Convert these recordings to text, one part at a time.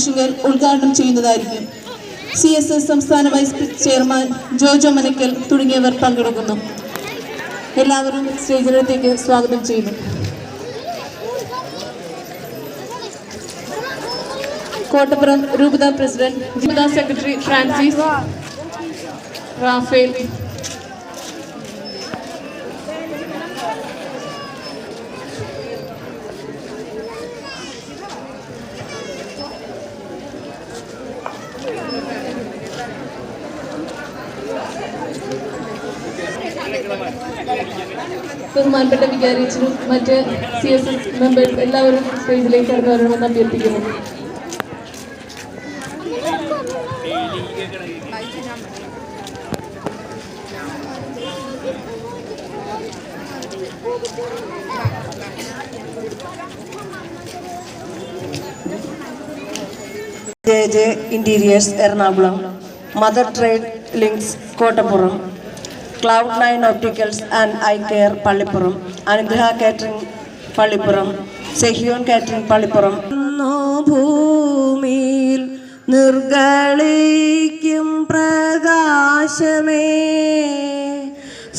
കുരിശുങ്കൽ ഉദ്ഘാടനം ചെയ്യുന്നതായിരിക്കും. C S S സംസ്ഥാന വൈസ് ചെയർമാൻ ജോജോ മനക്കൽ തുടങ്ങിയവർ പങ്കെടുക്കുന്നു. എല്ലാവരും സ്റ്റേജിനടുത്തേക്ക് സ്വാഗതം ചെയ്യുന്നു. കോട്ടപ്പുറം രൂപത പ്രസിഡന്റ് ജില്ലാ സെക്രട്ടറി ഫ്രാൻസിസ് റാഫേൽ ബഹുമാനപ്പെട്ട വികാരിച്ചും മറ്റ് സി എസ് എസ് മെമ്പേഴ്സ് എല്ലാവരും സ്റ്റേജിലേക്ക് കടന്നു വരണമെന്ന് അഭ്യർത്ഥിക്കുന്നു. J J interiors Ernakulam. Mother trade links Kottappuram. Cloud nine opticals and eye care Pallippuram Anugraha catering Pallippuram Sehion catering Pallippuram ഭൂമിയിൽ നിർഗളിക്കും പ്രകാശമേ.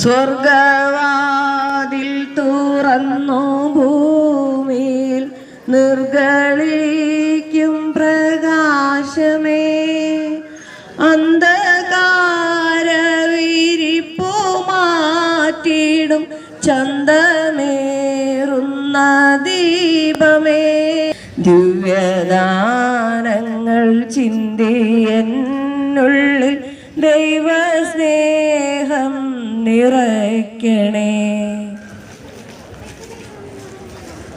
സ്വർഗവാതിൽ തുറന്നു ഭൂമിയിൽ നിർഗളിക്കും പ്രകാശമേ. ചന്തമേറുന്ന ദീപമേ. ദിവ്യദാനങ്ങൾ ചിന്തിയെന്നുള്ളിൽ ദൈവസ്നേഹം നിറയ്ക്കണേ.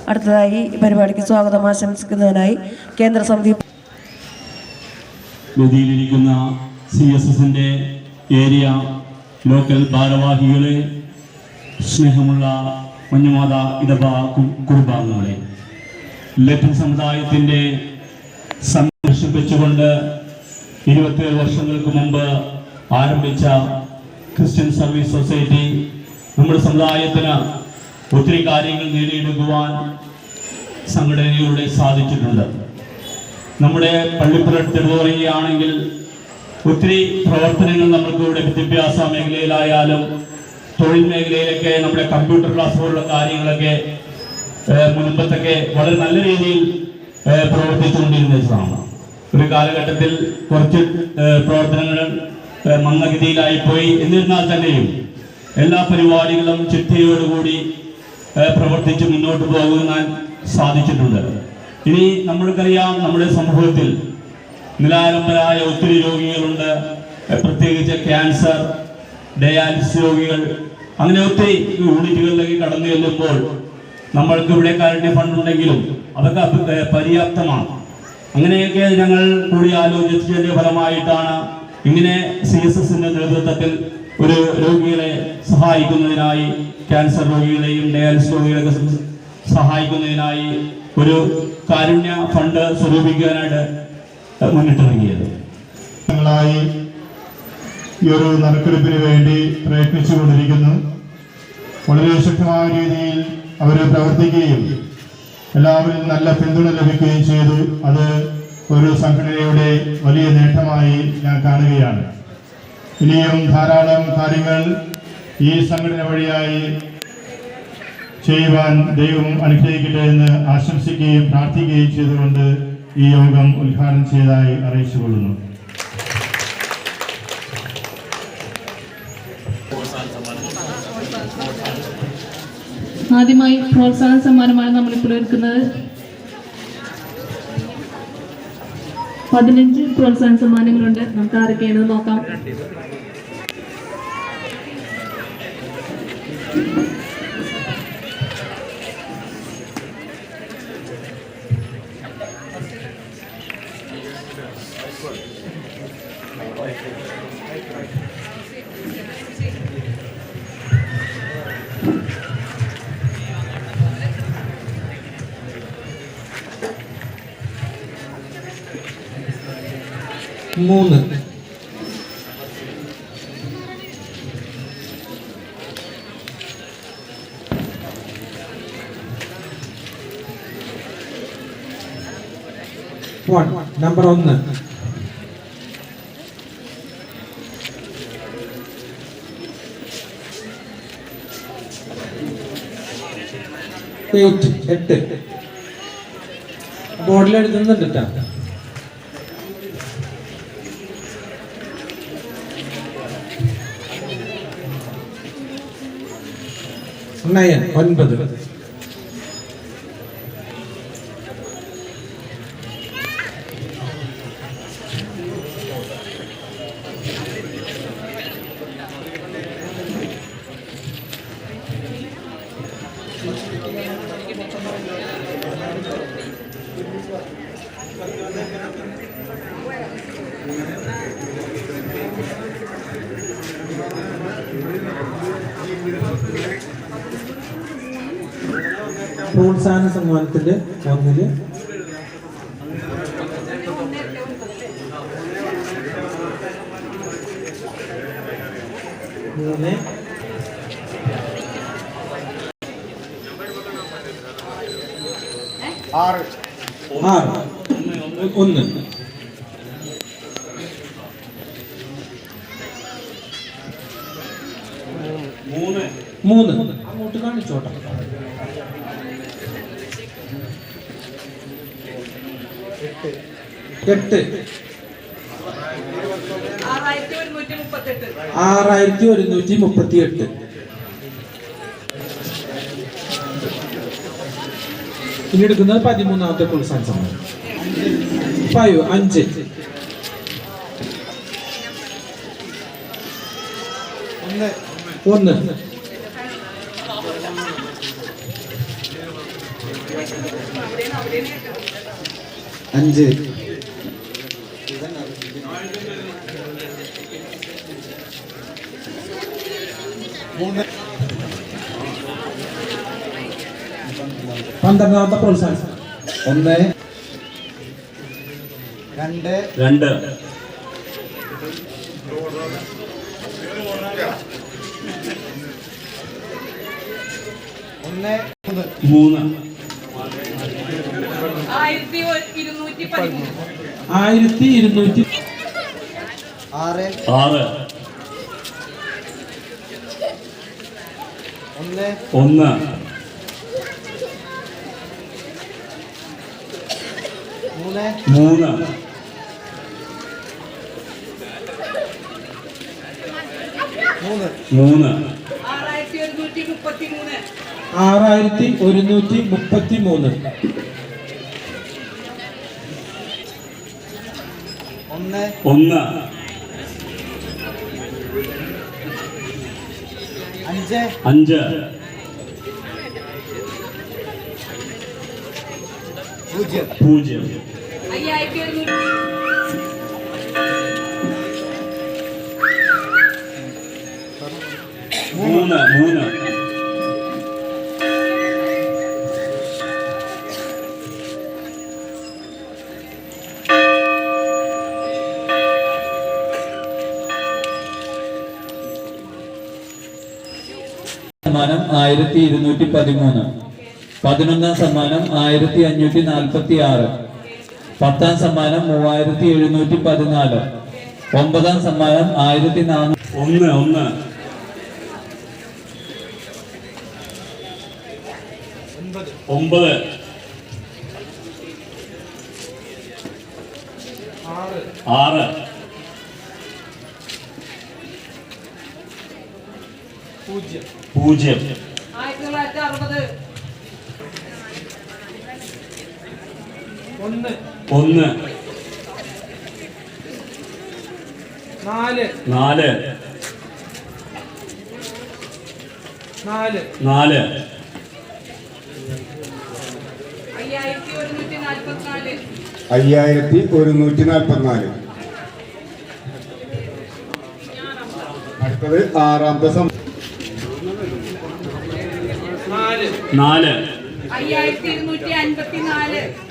അടുത്തതായി പരിപാടിക്ക് സ്വാഗതം ആശംസിക്കുന്നതിനായി കേന്ദ്ര സമിതി വേദിയിലിരിക്കുന്ന സി എസ് എസിന്റെ ഏരിയ ലോക്കൽ ഭാരവാഹികളെ സ്നേഹമുള്ള മഞ്ഞുമാത ഇടവ കുടുംബാംഗങ്ങളെ ലഭ്യ സമുദായത്തിന്റെ സംരക്ഷിപ്പിച്ചുകൊണ്ട് ഇരുപത്തേഴ് വർഷങ്ങൾക്ക് മുമ്പ് ആരംഭിച്ച ക്രിസ്ത്യൻ സർവീസ് സൊസൈറ്റി നമ്മുടെ സമുദായത്തിന് ഒത്തിരി കാര്യങ്ങൾ നേടിയെടുക്കുവാൻ സംഘടനയിലൂടെ സാധിച്ചിട്ടുണ്ട്. നമ്മുടെ പള്ളിപ്പുറ തിരുവോറിയാണെങ്കിൽ ഒത്തിരി പ്രവർത്തനങ്ങൾ നമ്മൾക്ക് ഇവിടെ വിദ്യാഭ്യാസ മേഖലയിലായാലും തൊഴിൽ മേഖലയിലൊക്കെ നമ്മുടെ കമ്പ്യൂട്ടർ ക്ലാസ് പോലുള്ള കാര്യങ്ങളൊക്കെ മുൻപത്തൊക്കെ വളരെ നല്ല രീതിയിൽ പ്രവർത്തിച്ചുകൊണ്ടിരുന്നതാണ് ഒരു കാലഘട്ടത്തിൽ കുറച്ച് പ്രവർത്തനങ്ങൾ മന്ദഗതിയിലായിപ്പോയി. മന്ദഗതിയിലായി പോയി എന്നിരുന്നാൽ തന്നെയും എല്ലാ പരിപാടികളും ചിട്ടയോടുകൂടി പ്രവർത്തിച്ച് മുന്നോട്ട് പോകുവാൻ സാധിച്ചിട്ടുണ്ട്. ഇനി നമ്മൾക്കറിയാം നമ്മുടെ സമൂഹത്തിൽ നിലാരംഭരായ ഒത്തിരി രോഗികളുണ്ട്. പ്രത്യേകിച്ച് ക്യാൻസർ ഡയാലിസിസ് രോഗികൾ അങ്ങനെ ഒത്തിരി യൂണിറ്റുകളിലേക്ക് കടന്നു ചെല്ലുമ്പോൾ നമ്മൾക്ക് ഇവിടെ കാരുണ്യ ഫണ്ട് ഉണ്ടെങ്കിലും അതൊക്കെ പര്യാപ്തമാണ്. അങ്ങനെയൊക്കെ ഞങ്ങൾ കൂടി ആലോചിച്ചതിന്റെ ഫലമായിട്ടാണ് ഇങ്ങനെ സി എസ് എസിന്റെ നേതൃത്വത്തിൽ ഒരു രോഗികളെ സഹായിക്കുന്നതിനായി ക്യാൻസർ രോഗികളെയും ഡയാലിസിസ് രോഗികളെയൊക്കെ സഹായിക്കുന്നതിനായി ഒരു കാരുണ്യ ഫണ്ട് സ്വരൂപിക്കാനായിട്ട് മുന്നിട്ടിറങ്ങിയത്. ായി ഈ ഒരു നറുക്കെടുപ്പിന് വേണ്ടി പ്രയത്നിച്ചുകൊണ്ടിരിക്കുന്നു. വളരെ ശക്തമായ രീതിയിൽ അവർ പ്രവർത്തിക്കുകയും എല്ലാവരും നല്ല പിന്തുണ ലഭിക്കുകയും ചെയ്തു. അത് ഒരു സംഘടനയുടെ വലിയ നേട്ടമായി ഞാൻ കാണുകയാണ്. ഇനിയും ധാരാളം കാര്യങ്ങൾ ഈ സംഘടന വഴിയായി ചെയ്യുവാൻ ദൈവം അനുഗ്രഹിക്കട്ടെ എന്ന് ആശംസിക്കുകയും പ്രാർത്ഥിക്കുകയും ചെയ്തുകൊണ്ട് ഈ യോഗം ഉദ്ഘാടനം ചെയ്തതായി അറിയിച്ചുകൊള്ളുന്നു. ആദ്യമായി പ്രോത്സാഹന സമ്മാനമാണ് നമ്മളിപ്പോൾ എടുക്കുന്നത് പതിനഞ്ച് പ്രോത്സാഹന സമ്മാനങ്ങളുണ്ട്. നമുക്ക് ആരൊക്കെയാണെന്ന് നോക്കാം. മൂന്ന്. നമ്പർ ഒന്ന്. എട്ട്. ബോർഡിൽ എഴുതുന്നുണ്ട് കേട്ടോ നയൻ ഒൻപത് പ്രോത്സാഹന സമ്മാനത്തിന്റെ ഒന്നിൽ മൂന്ന് ആറ്. ഒന്ന്. മൂന്ന്. മൂന്ന്. അങ്ങോട്ട് കാണിച്ചോട്ടെ. എട്ട്. ആറായിരത്തി ഒരുന്നൂറ്റി മുപ്പത്തി എട്ട് ഇനി എടുക്കുന്നത് പതിമൂന്നാമത്തെ സമ്മാനം ഫൈവ് അഞ്ച്. ഒന്ന്. അഞ്ച്. പന്ത്രണ്ടാമത്തെ പ്രോത്സാഹനം. ഒന്ന്. രണ്ട്. രണ്ട്. ഒന്ന് മൂന്ന് ആയിരത്തി ഒ- ഇരുന്നൂറ്റി പതിമൂന്ന് ആയിരത്തി ഇരുന്നൂറ്റി ആറ്. ഒന്ന്. മൂന്ന്. മൂന്ന്. ആറായിരത്തി ഒരുന്നൂറ്റി മുപ്പത്തി മൂന്ന് ആറായിരത്തി ഒരുന്നൂറ്റി മുപ്പത്തി മൂന്ന് ഒന്ന് അഞ്ച് പൂജ്യം അയ്യായിരത്തി ഒരുന്നൂറ്റി മൂന്ന് മൂന്ന് സമ്മാനം ആയിരത്തി ഇരുന്നൂറ്റി പതിമൂന്ന് പതിനൊന്നാം സമ്മാനം ആയിരത്തി അഞ്ഞൂറ്റി നാൽപ്പത്തി ആറ് പത്താം സമ്മാനം മൂവായിരത്തി എഴുന്നൂറ്റി പതിനാല് ഒമ്പതാം സമ്മാനം ആയിരത്തി നാനൂറ്റി ഒന്ന് ഒന്ന്. ഒമ്പത്. ആറ്. പൂജ്യം. ഒന്ന്. ഒന്ന്. നാല്. നാല്. നാല്. നാല്. അയ്യായിരത്തി ഒരുന്നൂറ്റി നാൽപ്പത്തിനാല് അടുത്തത് ആറാമത്തെ സം നാല്.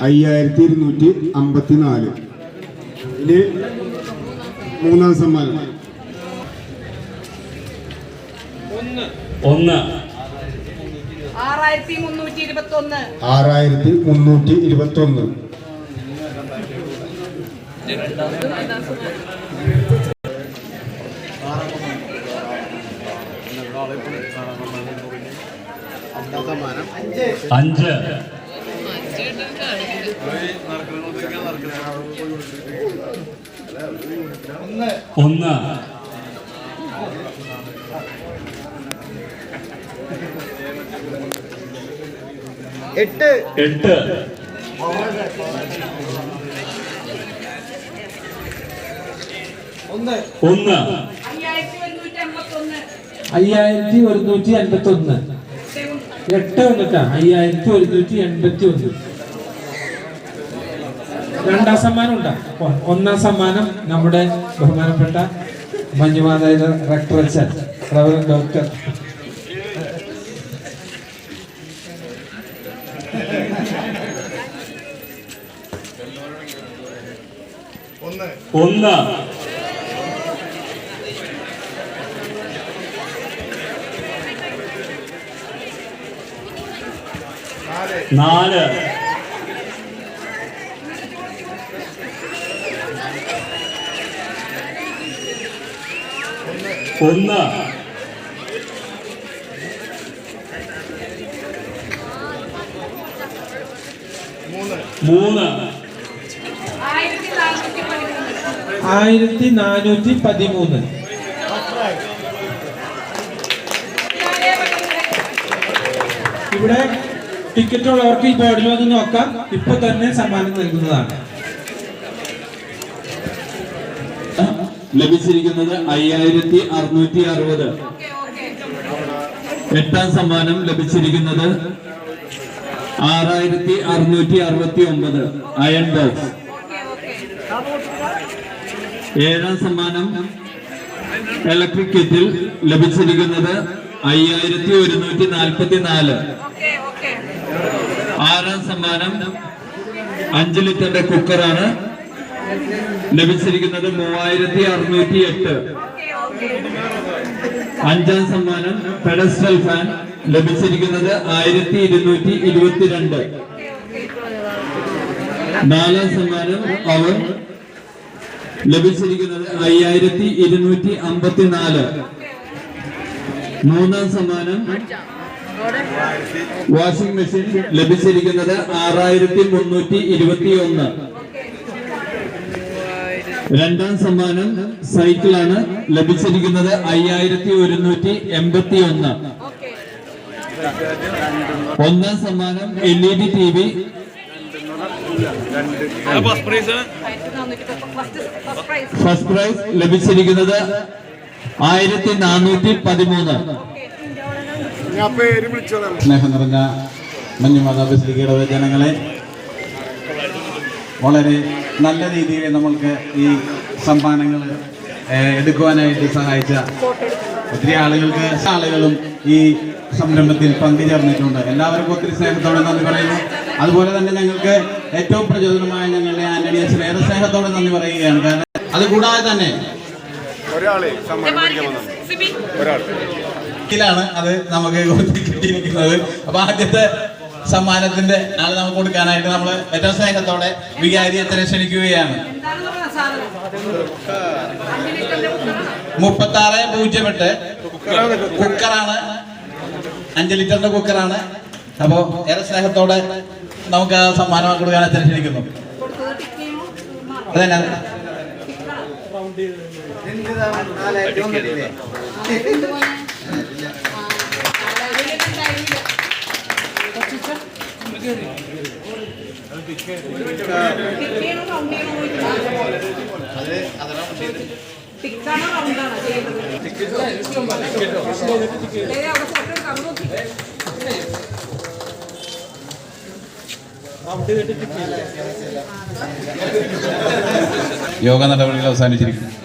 അയ്യായിരത്തി ഇരുന്നൂറ്റി അമ്പത്തിനാല് ഇനി മൂന്നാം സമ്മാനം. ഒന്ന്. ഒന്ന്. ആറായിരത്തി മുന്നൂറ്റി ഇരുപത്തി ഒന്ന് ആറായിരത്തി മുന്നൂറ്റി ഇരുപത്തി ഒന്ന് അഞ്ച്. ഒന്ന്. എട്ട്. എട്ട്. ഒന്ന്. ഒന്ന്. അയ്യായിരത്തി ഒരുന്നൂറ്റി അമ്പത്തൊന്ന്. അയ്യായിരത്തി ഒരുന്നൂറ്റി അൻപത്തി ഒന്ന് എട്ട് വന്നിട്ടാ. അയ്യായിരത്തി ഒരുന്നൂറ്റി എൺപത്തി ഒന്ന് രണ്ടാം സമ്മാനം ഉണ്ടാ. ഒന്നാം സമ്മാനം നമ്മുടെ ബഹുമാനപ്പെട്ട മഞ്ഞുമാതായ റക്ടർ അച്ഛൻ ഡോക്ടർ ഒന്ന്. നാല്. ഒന്ന്. മൂന്ന്. ആയിരത്തി നാനൂറ്റി പതിമൂന്ന്. ഇവിടെ ടിക്കറ്റ് ഉള്ളവർക്ക് ഈ ബോർഡിൽ വന്ന് നോക്കാം. ഇപ്പൊ തന്നെ സമ്മാനം നൽകുന്നതാണ്. ലഭിച്ചിരിക്കുന്നത് അയ്യായിരത്തി അറുന്നൂറ്റി അറുപത്. Okay okay. എട്ടാം സമ്മാനം ലഭിച്ചിരിക്കുന്നത് ആറായിരത്തി അറുന്നൂറ്റി അറുപത്തി ഒമ്പത് അയൺ ബോക്സ് ഓക്കെ ഓക്കെ. ഏഴാം സമ്മാനം ഇലക്ട്രിക് കിറ്റിൽ ലഭിച്ചിരിക്കുന്നത് അയ്യായിരത്തി ഒരുന്നൂറ്റി നാൽപ്പത്തി നാല് ആറാം സമ്മാനം? അഞ്ച് ലിറ്ററിന്റെ കുക്കറാണ്. ലഭിച്ചിരിക്കുന്നത് മൂവായിരത്തി അറുന്നൂറ്റി എട്ട് അഞ്ചാം സമ്മാനം പെഡസ്റ്റൽ ഫാൻ ലഭിച്ചിരിക്കുന്നത് ആയിരത്തി ഇരുന്നൂറ്റി ഇരുപത്തിരണ്ട് നാലാം സമ്മാനം അവർ ലഭിച്ചിരിക്കുന്നത് അയ്യായിരത്തി ഇരുന്നൂറ്റി അമ്പത്തിനാല് മൂന്നാം സമ്മാനം വാഷിംഗ് മെഷീൻ ലഭിച്ചിരിക്കുന്നത് ആറായിരത്തി മുന്നൂറ്റി ഇരുപത്തി ഒന്ന് രണ്ടാം സമ്മാനം സൈക്കിളാണ് ലഭിച്ചിരിക്കുന്നത് അയ്യായിരത്തി ഒരുന്നൂറ്റി എൺപത്തി ഒന്ന് ഒന്നാം സമ്മാനം L E D T V. First prize ലഭിച്ചിരിക്കുന്നത് ആയിരത്തി നാനൂറ്റി പതിമൂന്ന് സ്നേഹം നിറഞ്ഞ മഞ്ഞുമാതാ ബസിലിക്കയുടെ ജനങ്ങളെ വളരെ നല്ല രീതിയിൽ നമ്മൾക്ക് ഈ സമ്മാനങ്ങൾ എടുക്കുവാനായിട്ട് സഹായിച്ച ഒത്തിരി ആളുകൾക്ക് ആളുകളും ഈ സംരംഭത്തിൽ പങ്കുചേർന്നിട്ടുണ്ട്. എല്ലാവർക്കും ഒത്തിരി സ്നേഹത്തോടെ നന്ദി പറയുന്നു. അതുപോലെ തന്നെ ഞങ്ങൾക്ക് ഏറ്റവും പ്രചോദനമായ ഞങ്ങളുടെ ആന്റണി അച്ഛൻ ഏറെ സ്നേഹത്തോടെ നന്ദി പറയുകയാണ്. കാരണം അതുകൂടാതെ തന്നെ ഒരാളെ സമ്മാനം മേടിക്കാൻ വന്നു സിബി ഒരാൾ ാണ് അത് നമുക്ക് കിട്ടിയിരിക്കുന്നത്. അപ്പൊ ആദ്യത്തെ സമ്മാനത്തിന്റെ ആൾ നമുക്ക് കൊടുക്കാനായിട്ട് നമ്മൾ ഏറ്റവും സ്നേഹത്തോടെ വികാരി അച്ഛനെ ക്ഷണിക്കുകയാണ്. മുപ്പത്തി ആറ് പൂജ്യം എട്ട് കുക്കറാണ്. അഞ്ച് ലിറ്ററിന്റെ കുക്കറാണ്. അപ്പോ ഏറെ സ്നേഹത്തോടെ നമുക്ക് ആ സമ്മാനം കൊടുക്കാൻ അച്ഛനെ ക്ഷണിക്കുന്നു? അതന്നെ. യോഗ നടപടികൾ അവസാനിച്ചിരിക്കുന്നു.